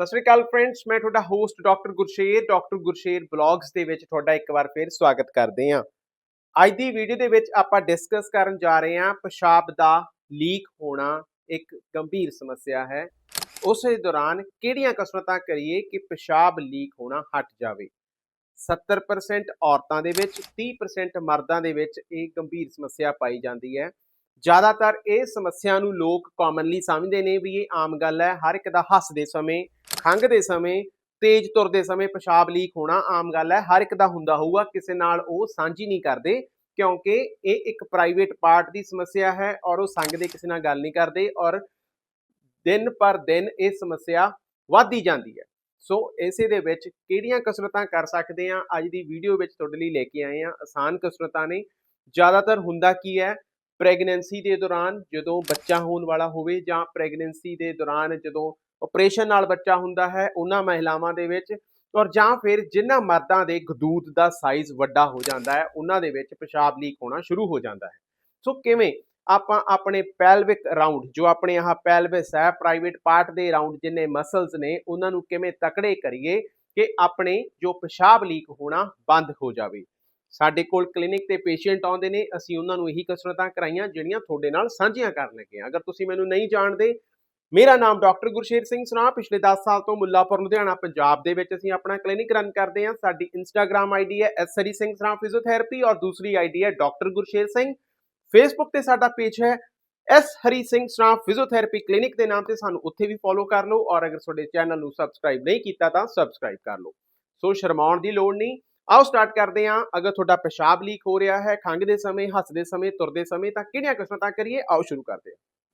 ਸਤਿ ਸ਼੍ਰੀ ਅਕਾਲ ਫਰੈਂਡਸ ਮੈਂ ਤੁਹਾਡਾ host doctor Gursher doctor Gursher blogs ਦੇ ਵਿੱਚ ਤੁਹਾਡਾ ਇੱਕ ਵਾਰ ਫਿਰ ਸਵਾਗਤ ਕਰਦੇ ਹਾਂ। ਅੱਜ ਦੀ ਵੀਡੀਓ ਦੇ ਵਿੱਚ ਆਪਾਂ ਡਿਸਕਸ ਕਰਨ ਜਾ ਰਹੇ ਹਾਂ ਪਿਸ਼ਾਬ ਦਾ ਲੀਕ ਹੋਣਾ ਇੱਕ ਗੰਭੀਰ ਸਮੱਸਿਆ ਹੈ। ਉਸੇ ਦੌਰਾਨ ਕਿਹੜੀਆਂ ਕਸਰਤਾਂ ਕਰੀਏ ਕਿ ਪਿਸ਼ਾਬ ਲੀਕ ਹੋਣਾ ਹਟ ਜਾਵੇ? 70% ਔਰਤਾਂ ਦੇ ਵਿੱਚ 30% ਮਰਦਾਂ ਦੇ ਵਿੱਚ ਇਹ ਗੰਭੀਰ ਸਮੱਸਿਆ ਪਾਈ ਜਾਂਦੀ ਹੈ। ਜ਼ਿਆਦਾਤਰ ਇਹ ਸਮੱਸਿਆ ਨੂੰ ਲੋਕ ਕਾਮਨਲੀ ਸਮਝਦੇ ਨੇ ਵੀ ਇਹ ਆਮ ਗੱਲ ਹੈ, ਹਰ ਇੱਕ ਦਾ ਹੱਸਦੇ ਸਮੇਂ ਖੰਘਦੇ ਸਮੇਂ, ਤੇਜ਼ ਤੁਰਦੇ ਸਮੇਂ ਪਿਸ਼ਾਬ ਲੀਕ ਹੋਣਾ ਆਮ ਗੱਲ ਹੈ। ਹਰ ਇੱਕ ਦਾ ਹੁੰਦਾ ਹੋਊਗਾ, ਕਿਸੇ ਨਾਲ ਉਹ ਸਾਂਝੀ ਨਹੀਂ ਕਰਦੇ, ਕਿਉਂਕਿ ਇਹ ਇੱਕ ਪ੍ਰਾਈਵੇਟ ਪਾਰਟ ਦੀ ਸਮੱਸਿਆ ਹੈ ਔਰ ਉਹ ਸੰਗਦੇ ਕਿਸੇ ਨਾਲ ਗੱਲ ਨਹੀਂ ਕਰਦੇ ਔਰ ਦਿਨ ਪਰ ਦਿਨ ਇਹ ਸਮੱਸਿਆ ਵੱਧਦੀ ਜਾਂਦੀ ਹੈ। ਸੋ ਇਸੇ ਦੇ ਵਿੱਚ ਕਿਹੜੀਆਂ ਕਸਰਤਾਂ ਕਰ ਸਕਦੇ ਆ ਅੱਜ ਦੀ ਵੀਡੀਓ ਵਿੱਚ ਤੁਹਾਡੇ ਲਈ ਲੈ ਕੇ ਆਏ ਆ ਆਸਾਨ ਕਸਰਤਾਂ ਨੇ। ਜ਼ਿਆਦਾਤਰ ਹੁੰਦਾ ਕੀ ਹੈ? ਪ੍ਰੈਗਨੈਂਸੀ ਦੇ ਦੌਰਾਨ ਜਦੋਂ ਬੱਚਾ ਹੋਣ ਵਾਲਾ ਹੋਵੇ ਜਾਂ ਪ੍ਰੈਗਨੈਂਸੀ ਦੇ ਦੌਰਾਨ ਜਦੋਂ ਆਪਰੇਸ਼ਨ ਨਾਲ ਬੱਚਾ ਹੁੰਦਾ ਹੈ ਉਹਨਾਂ ਮਹਿਲਾਵਾਂ ਦੇ ਵਿੱਚ ਔਰ ਜਾਂ ਫਿਰ ਜਿਨ੍ਹਾਂ ਮਰਦਾਂ ਦੇ ਗਦੂਦ ਦਾ ਸਾਈਜ਼ ਵੱਡਾ ਹੋ ਜਾਂਦਾ ਹੈ, ਉਹਨਾਂ ਦੇ ਵਿੱਚ ਪਿਸ਼ਾਬ ਲੀਕ ਹੋਣਾ ਸ਼ੁਰੂ ਹੋ ਜਾਂਦਾ ਹੈ। ਸੋ ਕਿਵੇਂ ਆਪਾਂ ਆਪਣੇ ਪੈਲਵਿਕ ਰਾਉਂਡ ਜੋ ਆਪਣੇ ਆਹ ਪੈਲਵਿਸ ਹੈ ਪ੍ਰਾਈਵੇਟ ਪਾਰਟ ਦੇ ਰਾਉਂਡ ਜਿੰਨੇ ਮਸਲਸ ਨੇ, ਉਹਨਾਂ ਨੂੰ ਕਿਵੇਂ ਤਕੜੇ ਕਰੀਏ ਕਿ ਆਪਣੇ ਜੋ ਪਿਸ਼ਾਬ ਲੀਕ ਹੋਣਾ ਬੰਦ ਹੋ ਜਾਵੇ। ਸਾਡੇ ਕੋਲ ਕਲੀਨਿਕ ਤੇ ਪੇਸ਼ੈਂਟ ਆਉਂਦੇ ਨੇ, ਅਸੀਂ ਉਹਨਾਂ ਨੂੰ ਇਹੀ ਕਸਰਤਾਂ ਕਰਾਈਆਂ ਜਿਹੜੀਆਂ ਤੁਹਾਡੇ ਨਾਲ ਸਾਂਝੀਆਂ ਕਰਨ ਲੱਗੇ ਹਾਂ ਅਗਰ ਤੁਸੀਂ ਮੈਨੂੰ ਨਹੀਂ ਜਾਣਦੇ ਮੇਰਾ ਨਾਮ ਡਾਕਟਰ ਗੁਰਸ਼ੇਰ ਸਿੰਘ ਸਰਾ ਪਿਛਲੇ 10 ਸਾਲ ਤੋਂ ਮੁੱਲਾਪੁਰ, ਲੁਧਿਆਣਾ, ਪੰਜਾਬ ਦੇ ਵਿੱਚ ਅਸੀਂ ਆਪਣਾ ਕਲੀਨਿਕ ਰਨ ਕਰਦੇ ਹਾਂ। ਸਾਡੀ ਇੰਸਟਾਗ੍ਰam ਆਈਡੀ ਹੈ ਐਸਰੀ ਸਿੰਘ ਸਰਾ ਫਿਜ਼ੀਓਥੈਰੇਪੀ ਔਰ ਦੂਸਰੀ ਆਈਡੀ ਹੈ ਡਾਕਟਰ ਗੁਰਸ਼ੇਰ ਸਿੰਘ। ਫੇਸਬੁੱਕ ਤੇ ਸਾਡਾ ਪੇਜ ਹੈ S Hari Singh Sra physiotherapy clinic ਦੇ ਨਾਮ ਤੇ। ਸਾਨੂੰ ਉੱਥੇ ਵੀ ਫੋਲੋ ਕਰ ਲਓ ਔਰ ਅਗਰ ਤੁਹਾਡੇ ਚੈਨਲ ਨੂੰ ਸਬਸਕ੍ਰਾਈਬ ਨਹੀਂ ਕੀਤਾ ਤਾਂ ਸਬਸਕ੍ਰਾਈਬ ਕਰ ਲਓ। ਸੋ ਸ਼ਰਮਾਉਣ ਦੀ ਲੋੜ ਨਹੀਂ। ਆਓ ਸਟਾਰਟ ਕਰਦੇ ਹਾਂ। ਅਗਰ ਤੁਹਾਡਾ ਪਿਸ਼ਾਬ ਲੀਕ ਹੋ ਰਿਹਾ ਹੈ, ਖੰਘਦੇ ਸਮੇਂ, ਹੱਸਦੇ ਸਮੇਂ, ਤੁਰਦੇ ਸਮੇਂ ਤਾਂ ਕਿਹੜੀਆਂ ਕਸਰਤਾਂ ਕਰੀਏ? ਆਓ ਸ਼ੁਰੂ ਕਰਦੇ ਹਾਂ।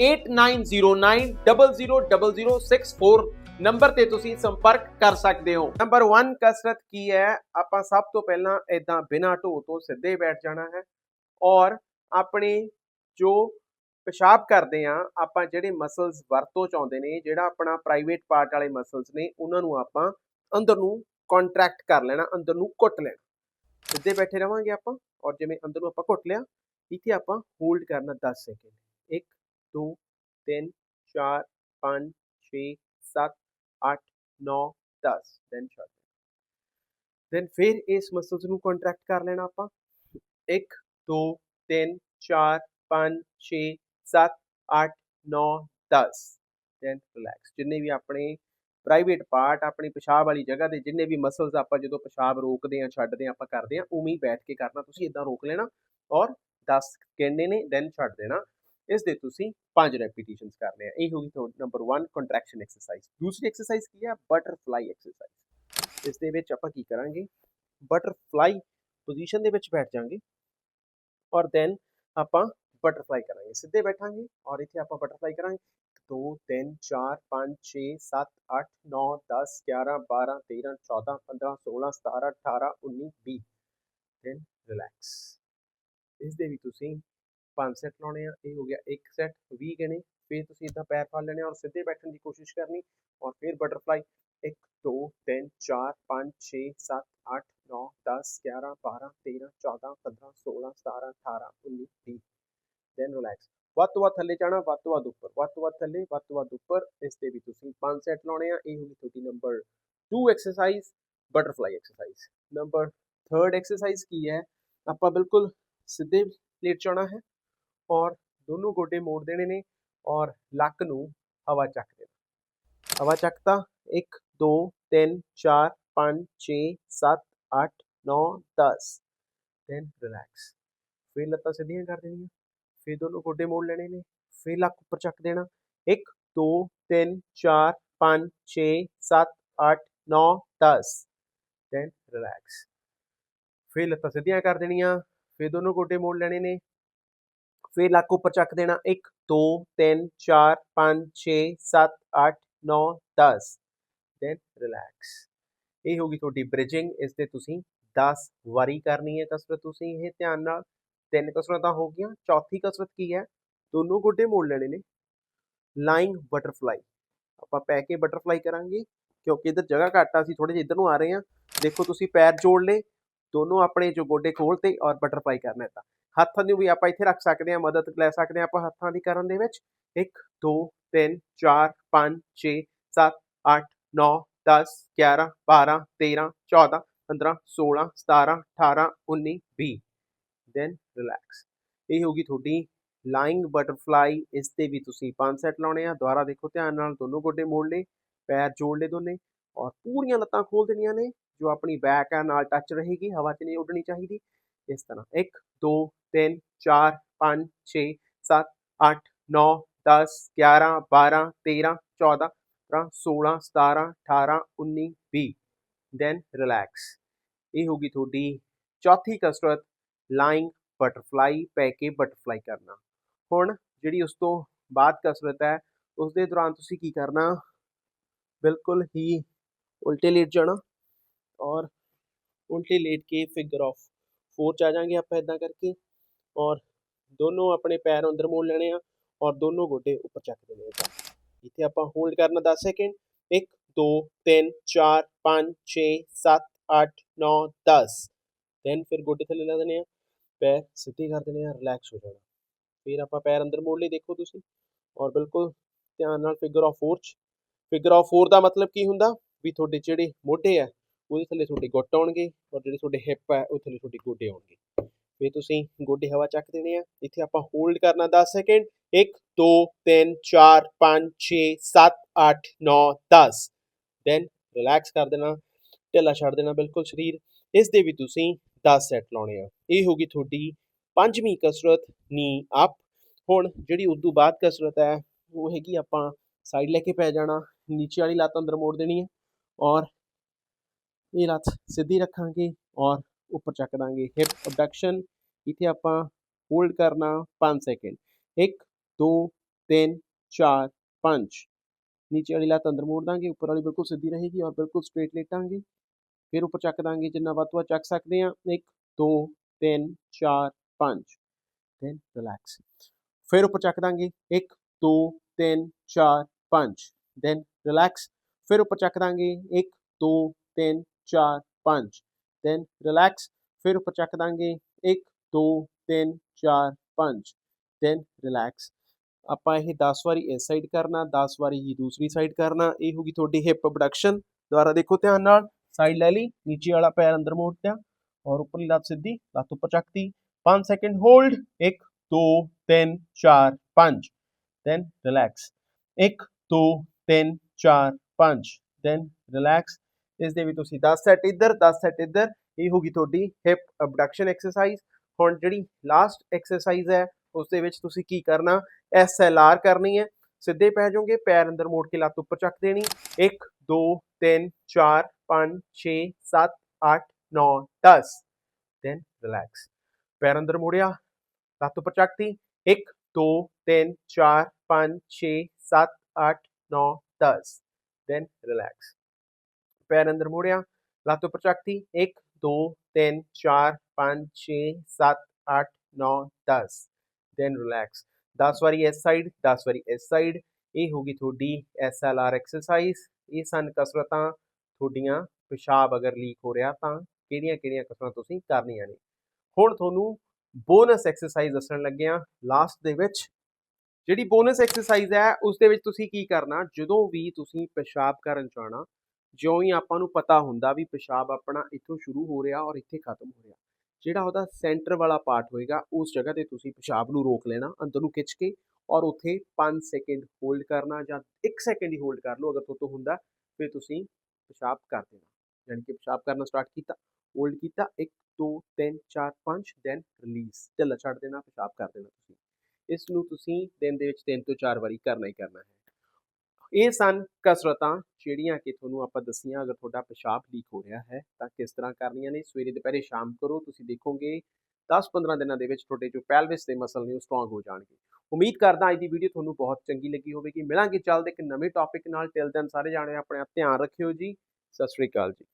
8909000064 ਨੰਬਰ ਤੇ ਤੁਸੀਂ ਸੰਪਰਕ ਕਰ ਸਕਦੇ ਹੋ। ਨੰਬਰ 1 ਕਸਰਤ ਕੀ ਹੈ? ਆਪਾਂ ਸਭ ਤੋਂ ਪਹਿਲਾਂ ਇਦਾਂ ਬਿਨਾਂ ਢੋ ਤੋਂ ਸਿੱਧੇ ਬੈਠ ਜਾਣਾ ਹੈ ਔਰ ਆਪਣੇ ਜੋ ਪਿਸ਼ਾਬ ਕਰਦੇ ਆ ਆਪਾਂ ਜਿਹੜੇ ਮਸਲਸ ਵਰਤੋਂ ਚ ਆਉਂਦੇ ਨੇ, ਜਿਹੜਾ ਆਪਣਾ ਪ੍ਰਾਈਵੇਟ ਪਾਰਟ ਵਾਲੇ ਮਸਲਸ ਨੇ, ਉਹਨਾਂ ਨੂੰ ਆਪਾਂ ਅੰਦਰ ਨੂੰ ਕੰਟਰੈਕਟ ਕਰ ਲੈਣਾ, ਅੰਦਰ ਨੂੰ ਘੁੱਟ ਲੈਣਾ। ਸਿੱਧੇ ਬੈਠੇ ਰਵਾਂਗੇ ਆਪਾਂ ਔਰ ਜਿਵੇਂ ਅੰਦਰ ਨੂੰ ਆਪਾਂ ਘੁੱਟ ਲਿਆ, ਇੱਥੇ ਆਪਾਂ ਹੋਲਡ ਕਰਨਾ 10 ਸੈਕਿੰਡ 1 2 3 4 5 6 7 8 9 10 ਦੈਨ ਛੱਡ ਦੈਨ ਫਿਰ ਇਸ ਮਸਲਸ ਨੂੰ ਕੰਟਰੈਕਟ ਕਰ ਲੈਣਾ ਆਪਾਂ 1 2 3 4 5 6 7 8 9 10 ਦੈਨ ਰਿਲੈਕਸ ਜਿੰਨੇ ਵੀ ਆਪਣੇ ਪ੍ਰਾਈਵੇਟ ਪਾਰਟ ਆਪਣੀ ਪਿਸ਼ਾਬ ਵਾਲੀ ਜਗ੍ਹਾ ਤੇ ਜਿੰਨੇ ਵੀ ਮਸਲਸ ਆਪਾਂ ਜਦੋਂ ਪਿਸ਼ਾਬ ਰੋਕਦੇ ਆ ਛੱਡਦੇ ਆ ਆਪਾਂ ਕਰਦੇ ਆ ਉਵੇਂ ਹੀ ਬੈਠ ਕੇ ਕਰਨਾ ਤੁਸੀਂ ਇਦਾਂ ਰੋਕ ਲੈਣਾ ਔਰ 10 ਕਹਿੰਦੇ ਨੇ ਦੈਨ ਛੱਡ ਦੇਣਾ ਇਸ ਦੇ ਤੁਸੀਂ 5 ਰੈਪੀਟੀਸ਼ਨਸ ਕਰਨੇ ਆ। ਇਹ ਹੋ ਗਈ ਤੁਹਾਡੀ ਨੰਬਰ 1 ਕੰਟਰੈਕਸ਼ਨ ਐਕਸਰਸਾਈਜ਼ ਦੂਸਰੀ ਐਕਸਰਸਾਈਜ਼ ਕੀ ਹੈ ਬਟਰਫਲਾਈ ਐਕਸਰਸਾਈਜ਼ ਇਸ ਦੇ ਵਿੱਚ ਆਪਾਂ ਕੀ ਕਰਾਂਗੇ? ਬਟਰਫਲਾਈ ਪੋਜੀਸ਼ਨ ਦੇ ਵਿੱਚ ਬੈਠ ਜਾਾਂਗੇ। ਔਰ ਦੈਨ ਆਪਾਂ ਬਟਰਫਲਾਈ ਕਰਾਂਗੇ। ਸਿੱਧੇ ਬੈਠਾਂਗੇ ਔਰ ਇੱਥੇ ਆਪਾਂ ਬਟਰਫਲਾਈ ਕਰਾਂਗੇ। 2 3 4 5 6 7 8 9 10 11 12 13 14 15 16 17 18 19 20 ਦੈਨ ਰਿਲੈਕਸ ਇਸ ਦੇ ਵੀ ਤੁਸੀਂ ਪੰਜ ਸੈਟ ਲਾਉਣੇ ਆ ਇਹ ਹੋ ਗਿਆ ਇੱਕ ਸੈਟ 20 ਗਣੇ ਫਿਰ ਤੁਸੀਂ ਇਦਾਂ ਪੈਰ ਫੜ ਲੈਣੇ ਔਰ ਸਿੱਧੇ ਬੈਠਣ ਦੀ ਕੋਸ਼ਿਸ਼ ਕਰਨੀ ਔਰ ਫਿਰ ਬਟਰਫਲਾਈ 1 2 3 4 5 6 7 8 9 10 11 12 13 14 15 16 17 18 19 20 ਦੈਨ ਰਿਲੈਕਸ ਵੱਧ ਤੋਂ ਵੱਧ ਥੱਲੇ ਜਾਣਾ, ਵੱਧ ਤੋਂ ਵੱਧ ਉੱਪਰ, ਵੱਧ ਤੋਂ ਵੱਧ ਥੱਲੇ, ਵੱਧ ਤੋਂ ਵੱਧ ਉੱਪਰ, ਇਸ ਤੇ ਵੀ ਤੁਸੀਂ ਪੰਜ ਸੈਟ ਲਾਉਣੇ ਆ, ਇਹ ਹੋਗੀ ਤੁਹਾਡੀ number 2 exercise butterfly exercise number 3rd exercise ਕੀ ਹੈ? ਆਪਾਂ ਬਿਲਕੁਲ ਸਿੱਧੇ ਲੇਟ ਜਾਣਾ ਹੈ। ਔਰ ਦੋਨੋਂ ਗੋਡੇ ਮੋੜ ਦੇਣੇ ਨੇ ਔਰ ਲੱਕ ਨੂੰ ਹਵਾ ਚੱਕ ਦੇਣਾ। ਹਵਾ ਚੱਕਤਾ 1 2 3 4 5 6 7 8 9 10 ਦੈਨ ਰਿਲੈਕਸ ਫਿਰ ਲੱਤਾਂ ਸਿੱਧੀਆਂ ਕਰ ਦੇਣੀਆਂ। ਫਿਰ ਦੋਨੋਂ ਗੋਡੇ ਮੋੜ ਲੈਣੇ ਨੇ। ਫਿਰ ਲੱਕ ਉੱਪਰ ਚੱਕ ਦੇਣਾ। 1 2 3 4 5 6 7 8 9 10 ਦੈਨ ਰਿਲੈਕਸ ਫਿਰ ਲੱਤਾਂ ਸਿੱਧੀਆਂ ਕਰ ਦੇਣੀਆਂ। ਫਿਰ ਦੋਨੋਂ ਗੋਡੇ ਮੋੜ ਲੈਣੇ ਨੇ। ਫਿਰ ਲੱਕ ਉੱਪਰ ਚੱਕ ਦੇਣਾ 1 2 3 4 5 6 7 8 9 10 ਦੈਨ ਰਿਲੈਕਸ ਇਹ ਹੋਗੀ ਤੁਹਾਡੀ ਬ੍ਰਿਜਿੰਗ ਇਸ ਤੇ ਤੁਸੀਂ 10 ਵਾਰੀ ਕਰਨੀ ਹੈ ਕਸਰਤ ਤੁਸੀਂ ਇਹ ਧਿਆਨ ਨਾਲ। ਤਿੰਨ ਕਸਰਤਾਂ ਹੋ ਗਈਆਂ, ਚੌਥੀ ਕਸਰਤ ਕੀ ਹੈ? ਦੋਨੋਂ ਗੋਡੇ ਮੋੜ ਲੈਣੇ ਨੇ। ਲਾਈਂਗ ਬਟਰਫਲਾਈ ਆਪਾਂ ਪੈ ਕੇ ਬਟਰਫਲਾਈ ਕਰਾਂਗੇ, ਕਿਉਂਕਿ ਇਧਰ ਜਗ੍ਹਾ ਘੱਟ ਆ, ਅਸੀਂ ਥੋੜੇ ਜਿਹਾ ਇਧਰ ਨੂੰ ਆ ਰਹੇ ਹਾਂ। ਦੇਖੋ ਤੁਸੀਂ ਪੈਰ ਜੋੜ ਲਏ, ਦੋਨੋਂ ਆਪਣੇ ਜੋ ਗੋਡੇ ਖੋਲਤੇ ਔਰ ਬਟਰਫਲਾਈ ਕਰਨਾ ਹੈ ਤਾਂ। ਹੱਥਾਂ ਨੂੰ ਵੀ ਆਪਾਂ ਇੱਥੇ ਰੱਖ ਸਕਦੇ ਹਾਂ, ਮਦਦ ਲੈ ਸਕਦੇ ਹਾਂ ਆਪਾਂ ਹੱਥਾਂ ਦੀ ਕਰਨ ਦੇ ਵਿੱਚ। 1 2 3 4 5 6 7 8 9 10 11 12 13 14 15 16 17 18 19 20 ਦੈਨ ਰਿਲੈਕਸ ਇਹ ਹੋਗੀ ਤੁਹਾਡੀ ਲਾਈਂਗ ਬਟਰਫਲਾਈ। ਇਸ ਤੇ ਵੀ ਤੁਸੀਂ ਪੰਜ ਸੈੱਟ ਲਾਉਣੇ ਆ। ਦੁਬਾਰਾ ਦੇਖੋ, ਧਿਆਨ ਨਾਲ ਦੋਨੋਂ ਗੋਡੇ ਮੋੜ ਲਏ, ਪੈਰ ਜੋੜ ਲਏ ਦੋਨੇ ਔਰ ਪੂਰੀਆਂ ਲੱਤਾਂ ਖੋਲ ਦੇਣੀਆਂ ਨੇ, ਜੋ ਆਪਣੀ ਬੈਕ ਹੈ ਨਾਲ ਟੱਚ ਰਹੇਗੀ, ਹਵਾ 'ਚ ਨਹੀਂ ਉੱਡਣੀ ਚਾਹੀਦੀ। ਇਸ ਤਰ੍ਹਾਂ 1 2 3 4 5 6 7 8 9 10 11 12 13 14 15 16 17 18 19 20 ਦੈਨ ਰਿਲੈਕਸ ਇਹ ਹੋਗੀ ਤੁਹਾਡੀ ਚੌਥੀ ਕਸਰਤ ਲਾਈਂਗ ਬਟਰਫਲਾਈ ਪੈ ਕੇ ਬਟਰਫਲਾਈ ਕਰਨਾ ਹੁਣ ਜਿਹੜੀ ਉਸ ਤੋਂ ਬਾਅਦ ਕਸਰਤ ਹੈ ਉਸ ਦੇ ਦੌਰਾਨ ਤੁਸੀਂ ਕੀ ਕਰਨਾ ਬਿਲਕੁਲ ਹੀ ਉਲਟੇ ਲੇਟ ਜਾਣਾ ਔਰ ਉਲਟੇ ਲੇਟ ਕੇ ਫਿਗਰ ਆਫ 4 ਚ ਆ ਜਾਾਂਗੇ ਆਪਾਂ ਇਦਾਂ ਕਰਕੇ ਔਰ ਦੋਨੋਂ ਆਪਣੇ ਪੈਰ ਅੰਦਰ ਮੋੜ ਲੈਣੇ ਆ ਔਰ ਦੋਨੋਂ ਗੋਡੇ ਉੱਪਰ ਚੱਕ ਦੇਣੇ ਆ। ਇੱਥੇ ਆਪਾਂ ਹੋਲਡ ਕਰਨਾ 10 ਸੈਕਿੰਡ। 1 2 3 4 5 6 7 8 9 10 ਦੈਨ ਫਿਰ ਗੋਡੇ ਥੱਲੇ ਲਾ ਦੇਣੇ ਆ। ਪੈਰ ਸਿੱਧੇ ਕਰ ਦੇਣੇ ਆ ਰਿਲੈਕਸ ਹੋ ਜਾਣਾ। ਫਿਰ ਆਪਾਂ ਪੈਰ ਅੰਦਰ ਮੋੜ ਲਈ ਦੇਖੋ ਤੁਸੀਂ। ਔਰ ਬਿਲਕੁਲ ਧਿਆਨ ਨਾਲ ਫਿਗਰ ਆਫ 4 ਚ। ਫਿਗਰ ਆਫ 4 ਦਾ ਮਤਲਬ ਕੀ ਹੁੰਦਾ? ਵੀ ਤੁਹਾਡੇ ਜਿਹੜੇ ਮੋਢੇ ਆ ਉਹਦੇ ਥੱਲੇ ਤੁਹਾਡੇ ਗੁੱਟ ਆਉਣਗੇ ਔਰ ਜਿਹੜੇ ਤੁਹਾਡੇ ਹਿੱਪ ਹੈ, ਉਹ ਥੱਲੇ ਤੁਹਾਡੇ ਗੋਡੇ ਆਉਣਗੇ। ਫਿਰ ਤੁਸੀਂ ਗੋਡੇ ਹਵਾ ਚੱਕ ਦੇਣੇ ਆ, ਇੱਥੇ ਆਪਾਂ ਹੋਲਡ ਕਰਨਾ 10 ਸੈਕਿੰਡ 1 2 3 4 5 6 7 8 9 10 ਦੈਨ ਰਿਲੈਕਸ ਕਰ ਦੇਣਾ, ਢਿੱਲਾ ਛੱਡ ਦੇਣਾ ਬਿਲਕੁਲ ਸਰੀਰ। ਇਸ ਦੇ ਵੀ ਤੁਸੀਂ 10 ਸੈੱਟ ਲਾਉਣੇ ਆ। ਇਹ ਹੋਗੀ ਤੁਹਾਡੀ ਪੰਜਵੀਂ ਕਸਰਤ ਨੀ ਅਪ ਹੁਣ ਜਿਹੜੀ ਉਦੋਂ ਬਾਅਦ ਕਸਰਤ ਹੈ, ਉਹ ਹੈਗੀ ਆਪਾਂ ਸਾਈਡ ਲੈ ਕੇ ਪੈ ਜਾਣਾ, ਨੀਚੇ ਵਾਲੀ ਲੱਤ ਅੰਦਰ ਮੋੜ ਦੇਣੀ ਹੈ ਔਰ ਇਹ ਲੱਤ ਸਿੱਧੀ ਰੱਖਾਂਗੇ ਔਰ ਉੱਪਰ ਚੱਕ ਦਾਂਗੇ। ਹਿਪ ਅਬਡਕਸ਼ਨ ਇੱਥੇ ਆਪਾਂ ਹੋਲਡ ਕਰਨਾ 5 ਸੈਕਿੰਡ 1 2 3 4 5 ਨੀਚੇ ਵਾਲੀ ਲੱਤ ਅੰਦਰ ਮੋੜ ਦਾਂਗੇ, ਉੱਪਰ ਵਾਲੀ ਬਿਲਕੁਲ ਸਿੱਧੀ ਰਹੇਗੀ ਔਰ ਬਿਲਕੁਲ ਸਟ੍ਰੇਟ ਲੇਟਾਂਗੇ ਫਿਰ ਉੱਪਰ ਚੱਕ ਦਾਂਗੇ, ਜਿੰਨਾ ਵੱਧ ਤੋਂ ਵੱਧ ਚੱਕ ਸਕਦੇ ਆ 1 2 3 4 5 ਦੈਨ ਰਿਲੈਕਸ ਫਿਰ ਉੱਪਰ ਚੱਕ ਦਾਂਗੇ। 1 2 3 4 5 ਦੈਨ ਰਿਲੈਕਸ ਫਿਰ ਉੱਪਰ ਚੱਕ ਦਾਂਗੇ। 1 2 3 4 5 ਦੈਨ ਰਿਲੈਕਸ ਫਿਰ ਉੱਪਰ ਚੱਕ ਦਾਂਗੇ 1 2 3 4 5 ਦੈਨ ਰਿਲੈਕਸ ਆਪਾਂ ਇਹ 10 ਵਾਰੀ ਇਸ ਸਾਈਡ ਕਰਨਾ 10 ਵਾਰੀ ਹੀ ਦੂਸਰੀ ਸਾਈਡ ਕਰਨਾ ਇਹ ਹੋਗੀ ਤੁਹਾਡੀ ਹਿਪ ਅਬਡਕਸ਼ਨ ਦੁਬਾਰਾ ਦੇਖੋ ਧਿਆਨ ਨਾਲ ਸਾਈਡ ਲੈ ਲਈ ਨੀਚੇ ਵਾਲਾ ਪੈਰ ਅੰਦਰ ਮੋੜ ਦਿਆ ਔਰ ਉੱਪਰਲੀ ਲੱਤ ਸਿੱਧੀ ਲੱਤ ਉੱਪਰ ਚੱਕਤੀ 5 second hold 1 2 3 4 5 then relax 1 2 3 4 5 then relax ਇਸ ਦੇ ਵੀ ਤੁਸੀਂ 10 ਸੈਟ ਇੱਧਰ 10 ਸੈਟ ਇੱਧਰ, ਇਹ ਹੋਗੀ ਤੁਹਾਡੀ ਹਿਪ ਅਬਡਕਸ਼ਨ ਐਕਸਰਸਾਈਜ਼ ਹੁਣ ਜਿਹੜੀ ਲਾਸਟ ਐਕਸਰਸਾਈਜ਼ ਹੈ, ਉਸ ਦੇ ਵਿੱਚ ਤੁਸੀਂ ਕੀ ਕਰਨਾ? ਐਸ ਐਲ ਆਰ ਕਰਨੀ ਹੈ। ਸਿੱਧੇ ਪੈ ਜਾਓਗੇ, ਪੈਰ ਅੰਦਰ ਮੋੜ ਕੇ ਲੱਤ ਉੱਪਰ ਚੱਕ ਦੇਣੀ। 1 2 3 4 5 6 7 8 9 10 ਦੈਨ ਰਿਲੈਕਸ ਪੈਰ ਅੰਦਰ ਮੋੜਿਆ, ਲੱਤ ਉੱਪਰ ਚੱਕਤੀ। 1 2 3 4 5 6 7 8 9 10 ਦੈਨ ਰਿਲੈਕਸ ਪੈਰ ਅੰਦਰ ਮੋੜਿਆ, ਲੱਤ ਉੱਪਰ ਚੱਕਤੀ 1 2 3 4 5 6 7 8 9 10 ਦੈਨ ਰਿਲੈਕਸ 10 ਵਾਰੀ ਇਸ ਸਾਈਡ 10 ਵਾਰੀ ਇਸ ਸਾਈਡ ਇਹ ਹੋ ਗਈ ਤੁਹਾਡੀ ਐਸ ਐਲ ਆਰ ਐਕਸਰਸਾਈਜ਼ ਇਹ ਸਨ ਕਸਰਤਾਂ। ਤੁਹਾਡੀਆਂ ਪਿਸ਼ਾਬ ਅਗਰ ਲੀਕ ਹੋ ਰਿਹਾ ਤਾਂ ਕਿਹੜੀਆਂ ਕਿਹੜੀਆਂ ਕਸਰਤਾਂ ਤੁਸੀਂ ਕਰਨੀਆਂ ਨੇ? ਹੁਣ ਤੁਹਾਨੂੰ ਬੋਨਸ ਐਕਸਰਸਾਈਜ਼ ਦੱਸਣ ਲੱਗਿਆ ਲਾਸਟ ਦੇ ਵਿੱਚ ਜਿਹੜੀ ਬੋਨਸ ਐਕਸਰਸਾਈਜ਼ ਹੈ, ਉਸ ਦੇ ਵਿੱਚ ਤੁਸੀਂ ਕੀ ਕਰਨਾ? ਜਦੋਂ ਵੀ ਤੁਸੀਂ ਪਿਸ਼ਾਬ ਕਰਨ ਜਾਣਾ ਜਿਉਂ ਹੀ ਆਪਾਂ ਨੂੰ ਪਤਾ ਹੁੰਦਾ ਵੀ ਪਿਸ਼ਾਬ ਆਪਣਾ ਇੱਥੋਂ ਸ਼ੁਰੂ ਹੋ ਰਿਹਾ ਔਰ ਇੱਥੇ ਖਤਮ ਹੋ ਰਿਹਾ, ਜਿਹੜਾ ਉਹਦਾ ਸੈਂਟਰ ਵਾਲਾ ਪਾਰਟ ਹੋਏਗਾ, ਉਸ ਜਗ੍ਹਾ ਤੇ ਤੁਸੀਂ ਪਿਸ਼ਾਬ ਨੂੰ ਰੋਕ ਲੈਣਾ, ਅੰਦਰ ਨੂੰ ਖਿੱਚ ਕੇ ਔਰ ਉੱਥੇ 5 ਸੈਕਿੰਡ ਹੋਲਡ ਕਰਨਾ ਜਾਂ 1 ਸੈਕਿੰਡ ਹੀ ਹੋਲਡ ਕਰ ਲਓ, ਅਗਰ ਤੁਹਾਡੇ ਤੋਂ ਹੁੰਦਾ, ਫਿਰ ਤੁਸੀਂ ਪਿਸ਼ਾਬ ਕਰ ਦੇਣਾ। ਯਾਨੀ ਕਿ ਪਿਸ਼ਾਬ ਕਰਨਾ ਸਟਾਰਟ ਕੀਤਾ ਹੋਲਡ ਕੀਤਾ 1 2 3 4 5 ਦੈਨ ਰਿਲੀਜ਼ ਢਿੱਲਾ ਛੱਡ ਦੇਣਾ, ਪਿਸ਼ਾਬ ਕਰ ਦੇਣਾ ਤੁਸੀਂ। ਇਸ ਨੂੰ ਤੁਸੀਂ ਦਿਨ ਦੇ ਵਿੱਚ 3 ਤੋਂ 4 ਵਾਰੀ ਕਰਨਾ ਹੀ ਕਰਨਾ ਹੈ। ਇਹ ਸਨ ਕਸਰਤਾਂ, ਜਿਹੜੀਆਂ ਕਿ ਤੁਹਾਨੂੰ ਆਪਾਂ ਦੱਸੀਆਂ, ਅਗਰ ਤੁਹਾਡਾ ਪਿਸ਼ਾਬ ਲੀਕ ਹੋ ਰਿਹਾ ਹੈ, ਤਾਂ ਕਿਸ ਤਰ੍ਹਾਂ ਕਰਨੀਆਂ ਨੇ? ਸਵੇਰੇ ਦੁਪਹਿਰੇ ਸ਼ਾਮ ਕਰੋ, ਤੁਸੀਂ ਦੇਖੋਗੇ 10-15 ਦਿਨਾਂ ਦੇ ਵਿੱਚ ਤੁਹਾਡੇ ਜੋ ਪੈਲਵਿਸ ਦੇ ਮਸਲ ਨੇ ਉਹ ਸਟਰੋਂਗ ਹੋ ਜਾਣਗੇ। ਉਮੀਦ ਕਰਦਾ ਅੱਜ ਦੀ ਵੀਡੀਓ ਤੁਹਾਨੂੰ ਬਹੁਤ ਚੰਗੀ ਲੱਗੀ ਹੋਵੇਗੀ। ਮਿਲਾਂਗੇ ਜਲਦ ਇੱਕ ਨਵੇਂ ਟੌਪਿਕ ਨਾਲ। ਟਿਲ ਦੈਨ ਸਾਰੇ ਜਾਣੇ ਆਪਣੇ ਆਪ ਧਿਆਨ ਰੱਖਿਓ ਜੀ। ਸਤਿ ਸ਼੍ਰੀ ਅਕਾਲ ਜੀ।